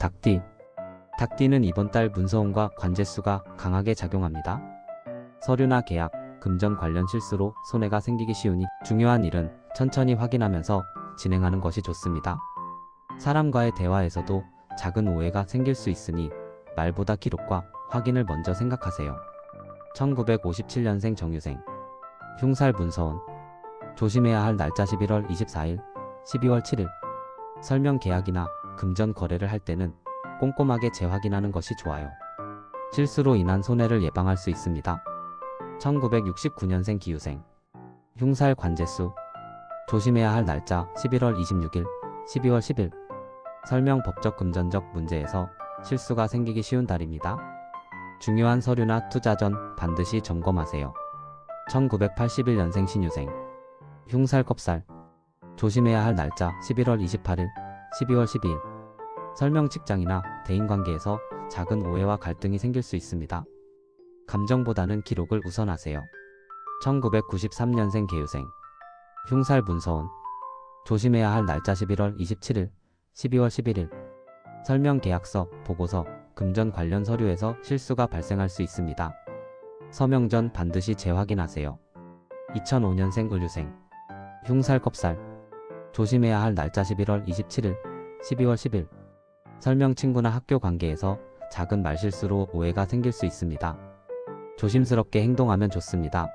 닭띠. 닭띠는 이번 달 문서운과 관제수가 강하게 작용합니다. 서류나 계약, 금전 관련 실수로 손해가 생기기 쉬우니 중요한 일은 천천히 확인하면서 진행하는 것이 좋습니다. 사람과의 대화에서도 작은 오해가 생길 수 있으니 말보다 기록과 확인을 먼저 생각하세요. 1957년생 정유생. 흉살 문서운. 조심해야 할 날짜 11월 24일, 12월 7일. 설명 계약이나 금전 거래를 할 때는 꼼꼼하게 재확인하는 것이 좋아요. 실수로 인한 손해를 예방할 수 있습니다. 1969년생 기유생. 흉살 관제수. 조심해야 할 날짜 11월 26일, 12월 10일. 설명 법적 금전적 문제에서 실수가 생기기 쉬운 달입니다. 중요한 서류나 투자 전 반드시 점검하세요. 1981년생 신유생. 흉살 껍살. 조심해야 할 날짜 11월 28일, 12월 12일. 설명 직장이나 대인관계에서 작은 오해와 갈등이 생길 수 있습니다. 감정보다는 기록을 우선하세요. 1993년생 개유생. 흉살 문서원. 조심해야 할 날짜 11월 27일, 12월 11일. 설명 계약서, 보고서, 금전 관련 서류에서 실수가 발생할 수 있습니다. 서명 전 반드시 재확인하세요. 2005년생 을류생. 흉살 껍살. 조심해야 할 날짜 11월 27일, 12월 10일. 설명 친구나 학교 관계에서 작은 말실수로 오해가 생길 수 있습니다. 조심스럽게 행동하면 좋습니다.